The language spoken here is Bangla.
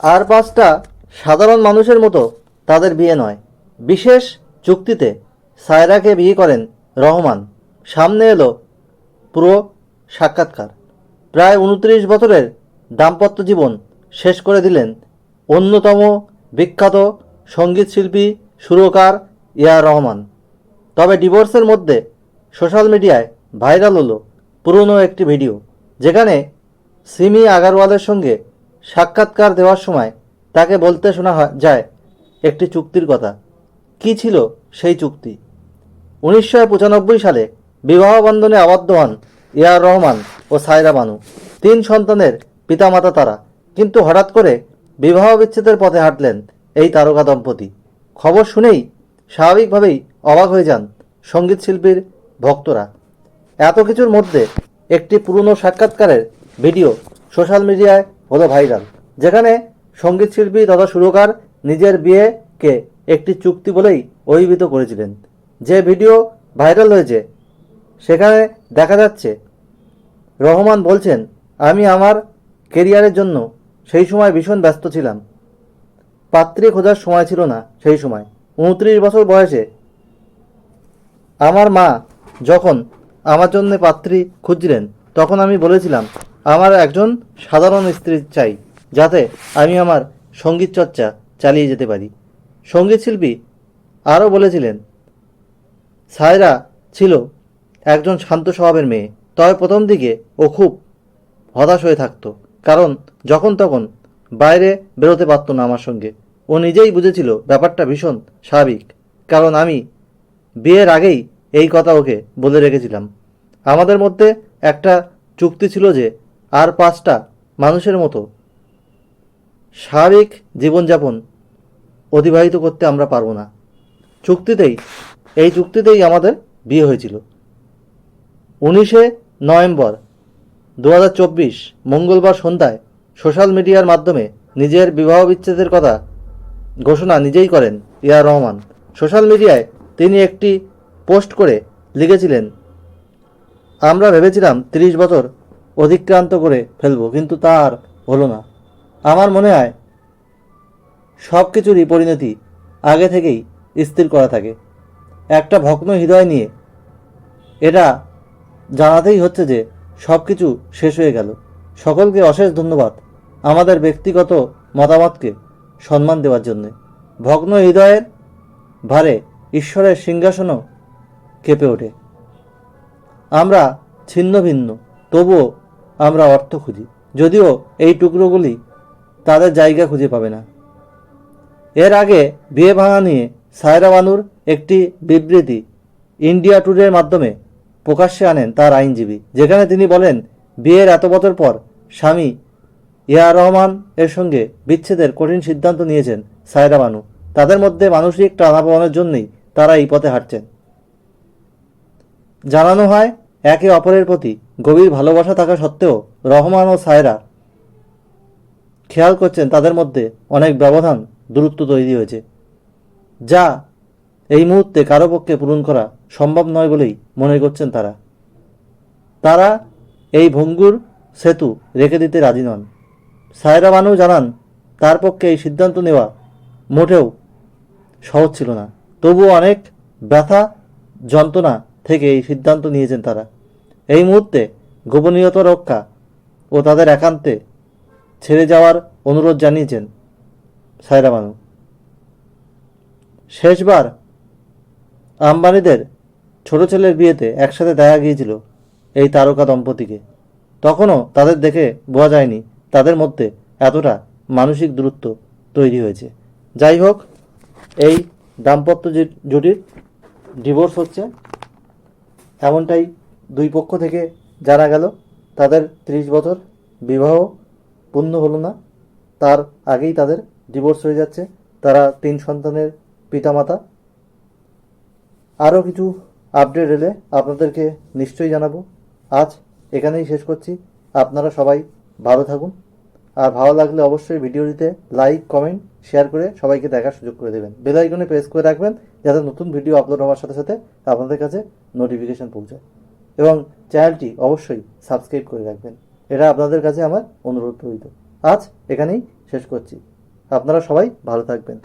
আর পাঁচটা সাধারণ মানুষের মতো তাদের বিয়ে নয়। বিশেষ চুক্তিতে সায়রাকে বিয়ে করেন রহমান। সামনে এলো পুরো সাক্ষাৎকার। প্রায় উনত্রিশ বছরের দাম্পত্য জীবন শেষ করে দিলেন অন্যতম বিখ্যাত সঙ্গীতশিল্পী সুরকার ইয়া রহমান। তবে ডিভোর্সের মধ্যে সোশ্যাল মিডিয়ায় ভাইরাল হলো পুরনো একটি ভিডিও, যেখানে সিমি আগারওয়ালের সঙ্গে সাক্ষাৎকার দেওয়ার সময় তাকে বলতে শোনা যায়, একটি চুক্তির কথা। কী ছিল সেই চুক্তি? উনিশশো পঁচানব্বই সালে বিবাহ বন্ধনে আবদ্ধ হন ইয়ার রহমান ও সায়রা বানু, তিন সন্তানের পিতামাতা তারা। কিন্তু হঠাৎ করে বিবাহ বিচ্ছেদের পথে হাঁটলেন এই তারকা দম্পতি। খবর শুনেই স্বাভাবিকভাবেই অবাক হয়ে যান সংগীত শিল্পীর ভক্তরা। এত কিছুর মধ্যে একটি পুরনো সাক্ষাৎকারের ভিডিও সোশ্যাল মিডিয়ায় হলো ভাইরাল। যেখানে সংগীত শিল্পী তথা সুরকার নিজের বিয়েকে একটি চুক্তি বলেই অভিহিত করেছিলেন। যে ভিডিও ভাইরাল হয়েছে, সেখানে দেখা যাচ্ছে, রহমান বলছেন, আমি আমার কেরিয়ারের জন্য সেই সময় ভীষণ ব্যস্ত ছিলাম। পাত্রী খোঁজার সময় ছিল না সেই সময়। উনত্রিশ বছর বয়সে আমার মা যখন আমার জন্য পাত্রী খুঁজছিলেন, তখন আমি বলেছিলাম আমার একজন সাধারণ স্ত্রী চাই, যাতে আমি আমার সংগীত চর্চা চালিয়ে যেতে পারি। সংগীত শিল্পী আরও বলেছিলেন, সায়রা ছিল একজন শান্ত স্বভাবের মেয়ে, তবে প্রথম দিকে ও খুব হতাশ হয়ে থাকতো, কারণ যখন তখন বাইরে বেরোতে পারতো না আমার সঙ্গে। ও নিজেই বুঝেছিল ব্যাপারটা ভীষণ স্বাভাবিক, কারণ আমি বিয়ের আগেই এই কথা ওকে বলে রেখেছিলাম। আমাদের মধ্যে একটা চুক্তি ছিল যে আর পাঁচটা মানুষের মতো। স্বাভাবিক জীবনযাপন অতিবাহিত করতে আমরা পারব না। চুক্তিতেই, এই চুক্তিতেই আমাদের বিয়ে হয়েছিল। উনিশে নভেম্বর দু হাজার চব্বিশ, মঙ্গলবার সন্ধ্যায় সোশ্যাল মিডিয়ার মাধ্যমে নিজের বিবাহ বিচ্ছেদের কথা ঘোষণা নিজেই করেন ইয়া রহমান। সোশ্যাল মিডিয়ায় তিনি একটি পোস্ট করে লিখেছিলেন, আমরা ভেবেছিলাম তিরিশ বছর অতিক্রান্ত করে ফেলব, কিন্তু তা আর হলো না। আমার মনে হয় সব কিছুরই পরিণতি আগে থেকেই স্থির করা থাকে। একটা ভগ্ন হৃদয় নিয়ে এটা জানাতেই হচ্ছে যে সব কিছু শেষ হয়ে গেল। সকলকে অশেষ ধন্যবাদ আমাদের ব্যক্তিগত মতামতকে সম্মান দেওয়ার জন্য। ভগ্ন হৃদয়ের ভারে ঈশ্বরের সিংহাসনও কেঁপে ওঠে। আমরা ছিন্ন ভিন্ন, তবুও আমরা অর্থ খুঁজি। যদিও এই টুকরোগুলি তাদের জায়গা খুঁজে পাবে না। এর আগে বিয়ে ভাঙা নিয়ে সায়রা বানুর একটি বিবৃতি ইন্ডিয়া ট্যুরের মাধ্যমে প্রকাশ্যে আনেন তার আইনজীবী, যেখানে তিনি বলেন, বিয়ের এত বছর পর স্বামী ইয়া রহমান এর সঙ্গে বিচ্ছেদের কঠিন সিদ্ধান্ত নিয়েছেন সায়রা বানু। তাদের মধ্যে মানসিক টানাপোড়েনের জন্যই তারা এই পথে হাঁটছেন। জানানো হয়, একে অপরের প্রতি গভীর ভালোবাসা থাকা সত্ত্বেও রহমান ও সায়রা খেয়াল করছেন তাদের মধ্যে অনেক ব্যবধান দূরত্ব তৈরি হয়েছে, যা এই মুহূর্তে কারও পক্ষে পূরণ করা সম্ভব নয় বলেই মনে করছেন তারা। তারা এই ভঙ্গুর সেতু রেখে দিতে রাজি নন। সায়রা বানু জানান, তার পক্ষে এই সিদ্ধান্ত নেওয়া মোটেও সহজ ছিল না। তবুও অনেক ব্যথা, যন্ত্রণা থেকে এই সিদ্ধান্ত নিয়েছেন তারা। এই মুহূর্তে গোপনীয়তা রক্ষা ও তাদের একান্তে ছেড়ে যাওয়ার অনুরোধ জানিয়েছেন সায়রা বানু। শেষবার আম্বানিদের ছোট ছেলের বিয়েতে একসাথে দেখা গিয়েছিল এই তারকা দম্পতিকে। তখনও তাদের দেখে বোঝা যায়নি তাদের মধ্যে এতটা মানসিক দূরত্ব তৈরি হয়েছে। যাই হোক, এই দাম্পত্য জুটির ডিভোর্স হচ্ছে। এমনটাই দুই পক্ষ থেকে জানা গেল, তাদের ত্রিশ বছর বিবাহ পূর্ণ হলো না। তার আগেই তাদের ডিভোর্স হয়ে যাচ্ছে। তারা তিন সন্তানের পিতামাতা। আরও কিছু আপডেট এলে আপনাদেরকে নিশ্চয়ই জানাব। আজ এখানেই শেষ করছি। আপনারা সবাই ভালো থাকুন। আর ভালো লাগলে অবশ্যই ভিডিওটিতে লাইক কমেন্ট শেয়ার করে সবাইকে দেখার সুযোগ করে দেবেন। বেল আইকনে প্রেস করে রাখবেন, যাতে নতুন ভিডিও আপলোড হওয়ার সাথে সাথে আপনাদের কাছে নোটিফিকেশন পৌঁছায়। এবং চ্যানেলটি অবশ্যই সাবস্ক্রাইব করে রাখবেন। এটা আপনাদের কাছে আমার অনুরোধ রইল। আজ এখানেই শেষ করছি। আপনারা সবাই ভালো থাকবেন।